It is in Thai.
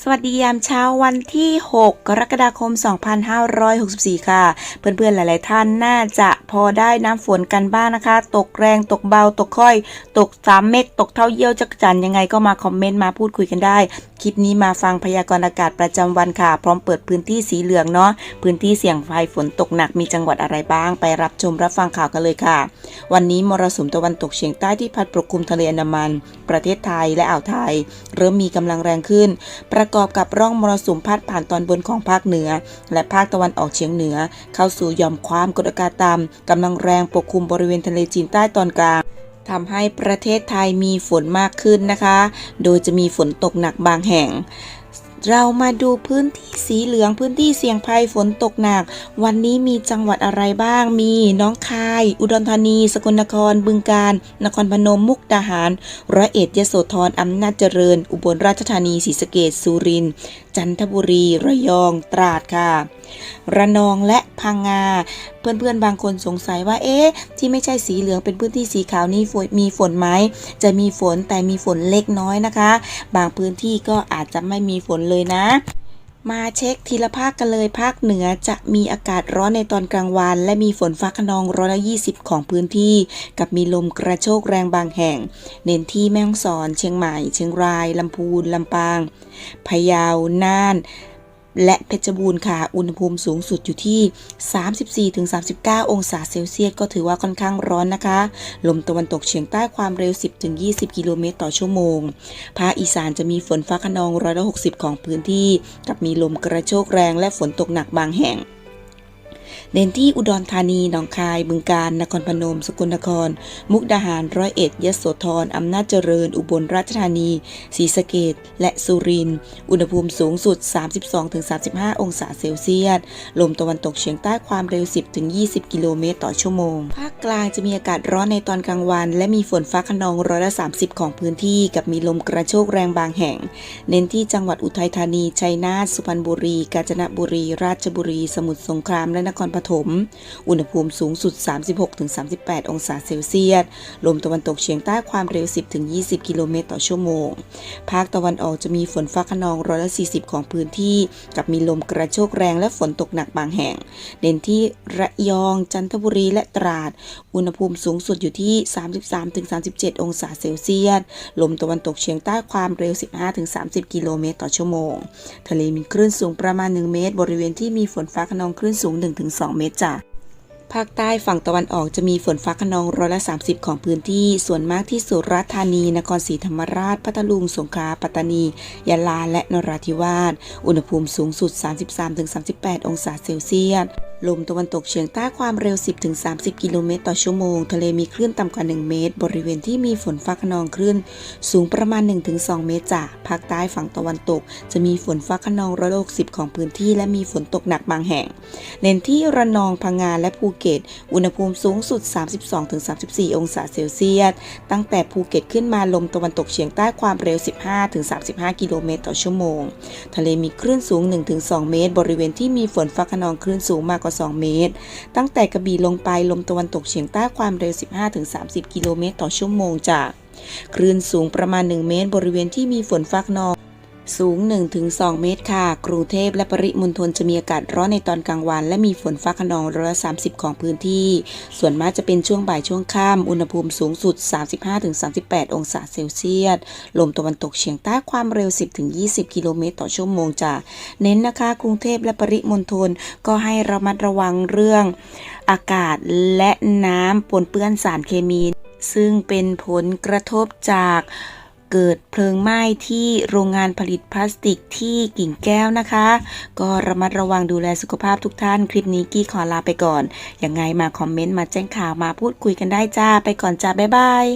สวัสดียามเช้าวันที่ 6 กรกฎาคม 2564 ค่ะ เพื่อนๆ หลาย ๆ ท่านน่าจะพอได้น้ำฝนกันบ้างนะคะ ตกแรงตกเบาตกค่อย ตกสามเมฆตกเท่าเยี่ยวจักจันยังไงก็มาคอมเมนต์มาพูดคุยกันได้ คลิปนี้มาฟังพยากรณ์อากาศประจำวันค่ะ พร้อมเปิดพื้นที่สีเหลืองเนาะพื้นที่เสี่ยงภัยฝนตกหนักมีจังหวัดอะไรบ้าง ไปรับชมรับฟังข่าวกันเลยค่ะ วันนี้มรสุมตะวันตกเฉียงใต้ที่พัดปกคลุมทะเลอันดามัน ประเทศไทยและอ่าวไทย เริ่มมีกำลังแรงขึ้นประกอบกับร่องมรสุมพัดผ่านตอนบนของภาคเหนือ และภาคตะวันออกเฉียงเหนือ เข้าสู่หย่อมความกดอากาศต่ำกำลังแรงปกคลุมบริเวณทะเลจีนใต้ตอนกลางทำให้ประเทศไทยมีฝนมากขึ้นนะคะ โดยจะมีฝนตกหนักบางแห่ง เรามาดูพื้นที่สีเหลืองพื้นที่เสี่ยงภัยฝนตกหนัก วันนี้มีจังหวัดอะไรบ้าง มีน้องคาย อุดรธานี สกลนคร บึงกาฬนครพนมมุกดาหารร้อยเอ็ดยโสธรอำนาจเจริญ อุบลราชธานีศรีสะเกษสุรินทร์จันทบุรีระยองตราดค่ะระนองและพังงา เพื่อนๆบางคนสงสัยว่าเอ๊ะที่ไม่ใช่สีเหลืองเป็นพื้นที่สีขาวนี่มีฝนไหมจะมีฝนแต่มีฝนเล็กน้อยนะคะ บางพื้นที่ก็อาจจะไม่มีฝนเลยนะมาเช็คทีละภาคกันเลยภาคเหนือจะมีอากาศร้อนในตอนกลางวัน และมีฝนฟ้าขนองร้อยละ20ของพื้นที่ กับมีลมกระโชกแรงบางแห่ง เน้นที่แม่ฮ่องสอน เชียงใหม่ เชียงรายลำพูนลำปางพะเยาน่าน และเพชรบูรณ์ค่ะ อุณหภูมิสูงสุดอยู่ที่ 34-39 องศาเซลเซียสก็ถือว่าค่อนข้างร้อนนะคะ ลมตะวันตกเฉียงใต้ความเร็ว 10-20 กิโลเมตรต่อชั่วโมง ภาคอีสานจะมีฝนฟ้าขนองร้อยละ60 ของพื้นที่ กับมีลมกระโชกแรงและฝนตกหนักบางแห่ง เน้นที่อุดรธานี หนองคาย บึงกาฬ นครพนม สกลนคร มุกดาหาร ร้อยเอ็ด ยโสธร อำนาจเจริญ อุบลราชธานี ศรีสะเกษและสุรินทร์ อุณหภูมิสูงสุด 32-35 องศาเซลเซียส ลมตะวันตกเฉียงใต้ความเร็ว 10-20 กิโลเมตรต่อชั่วโมง ภาคกลางจะมีอากาศร้อนในตอนกลางวัน และมีฝนฟ้าขนองร้อยละ 30 ของพื้นที่ กับมีลมกระโชกแรงบางแห่ง เน้นที่จังหวัดอุทัยธานี ชัยนาท สุพรรณบุรี กาญจนบุรี ราชบุรี สมุทรสงคราม และนครปฐม อุณหภูมิสูงสุด 36-38 องศาเซลเซียส ลมตะวันตกเฉียงใต้ความเร็ว 10-20 กิโลเมตรต่อชั่วโมง ภาคตะวันออกจะมีฝนฟ้าขนองร้อยละ 40 ของพื้นที่ กับมีลมกระโชกแรงและฝนตกหนักบางแห่ง เน้นที่ระยอง จันทบุรี และตราด อุณหภูมิสูงสุดอยู่ที่ 33-37 องศาเซลเซียส ลมตะวันตกเฉียงใต้ความเร็ว 15-30 กิโลเมตรต่อชั่วโมง ทะเลมีคลื่นสูงประมาณ 1 เมตร บริเวณที่มีฝนฟ้าขนองคลื่นสูง1-2 เมตรจ้ะภาคใต้ฝั่งตะวันออกจะมีฝนฟ้าขนองร้อยละ 30 ของพื้นที่ ส่วนมากที่สุราษฎร์ธานี นครศรีธรรมราช พัทลุง สงขลา ปัตตานี ยะลา และนราธิวาส อุณหภูมิสูงสุด 33-38 องศาเซลเซียส ลมตะวันตกเฉียงใต้ความเร็ว 10-30 กิโลเมตรต่อชั่วโมง ทะเลมีคลื่นต่ำกว่า 1 เมตร บริเวณที่มีฝนฟ้าขนองคลื่นสูงประมาณ 1-2 เมตรจ้ะภาคใต้ฝั่งตะวันตก จะมีฝนฟ้าขนองร้อยละ60 ของพื้นที่ และมีฝนตกหนักบางแห่ง เน้นที่ระนองพังงาและภูเก็ต อุณหภูมิสูงสุด 32-34 องศาเซลเซียส ตั้งแต่ภูเก็ตขึ้นมาลมตะวันตกเฉียงใต้ความเร็ว 15-35 กิโลเมตรต่อชั่วโมง ทะเลมีคลื่นสูง 1-2 เมตร บริเวณที่มีฝนฟ้าขนองคลื่นสูงมากกว่า2 เมตร ตั้งแต่กระบี่ลงไปลมตะวันตกเฉียงใต้ความเร็ว 15-30 กิโลเมตรต่อชั่วโมงจากคลื่นสูงประมาณ 1 เมตร บริเวณที่มีฝนฟ้าขนอง สูง 1-2 เมตรค่ะ กรุงเทพและปริมณฑลจะมีอากาศร้อนในตอนกลางวัน และมีฝนฟ้าขนองร้อยละ30 ของพื้นที่ ส่วนมากจะเป็นช่วงบ่ายช่วงค่ำ อุณหภูมิสูงสุด 35-38 องศาเซลเซียส ลมตะวันตกเฉียงใต้ความเร็ว 10-20 กิโลเมตรต่อชั่วโมงจ้ะ เน้นนะคะ กรุงเทพและปริมณฑลก็ให้ระมัดระวังเรื่องอากาศและน้ำปนเปื้อนสารเคมี ซึ่งเป็นผลกระทบจาก เกิดเพลิงไหม้ที่โรงงานผลิตพลาสติกที่กิ่งแก้วนะคะ ก็ระมัดระวังดูแลสุขภาพทุกท่าน คลิปนี้กี้ขอลาไปก่อน ยังไงมาคอมเมนต์มาแจ้งข่าวมาพูดคุยกันได้จ้า ไปก่อนจ้า บ๊ายบาย